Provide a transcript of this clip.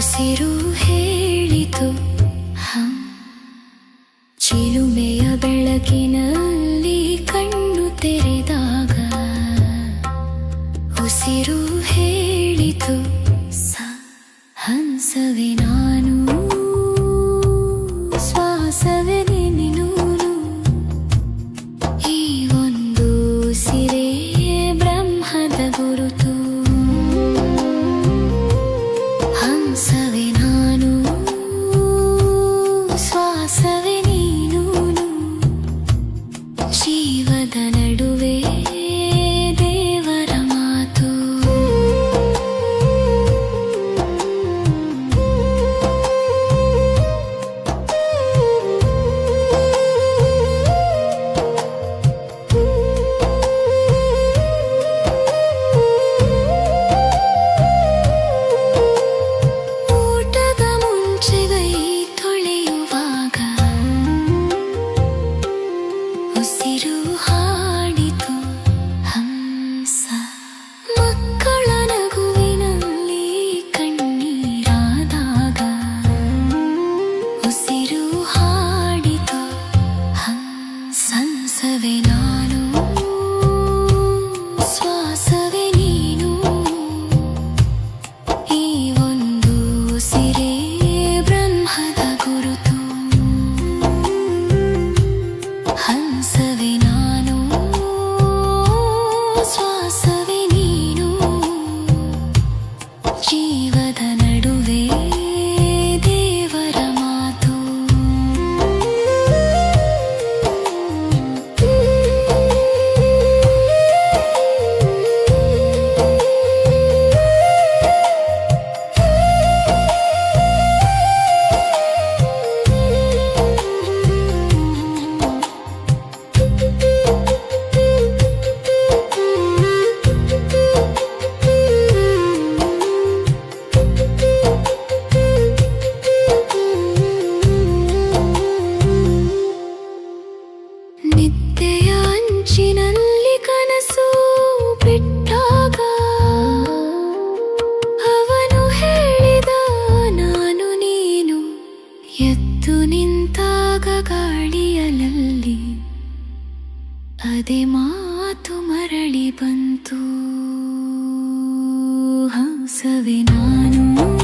ಹಸಿರು ಹೇಳಿತು. ಚಿಲುಮೆಯ ಬೆಳಕಿನಲ್ಲಿ ಕಣ್ಣು ತೆರೆದಾಗ ಹಸಿರು ಹೇಳಿತು. ಸ ಹಂಸವೇ ನಾನು ಶ್ವಾಸವೇ sunset ಎದ್ದು ನಿಂತಾಗ ಗಾಳಿಯಲಲ್ಲಿ ಅದೇ ಮಾತು ಮರಳಿ ಬಂತು. ಹಂಸವೇ ನಾನು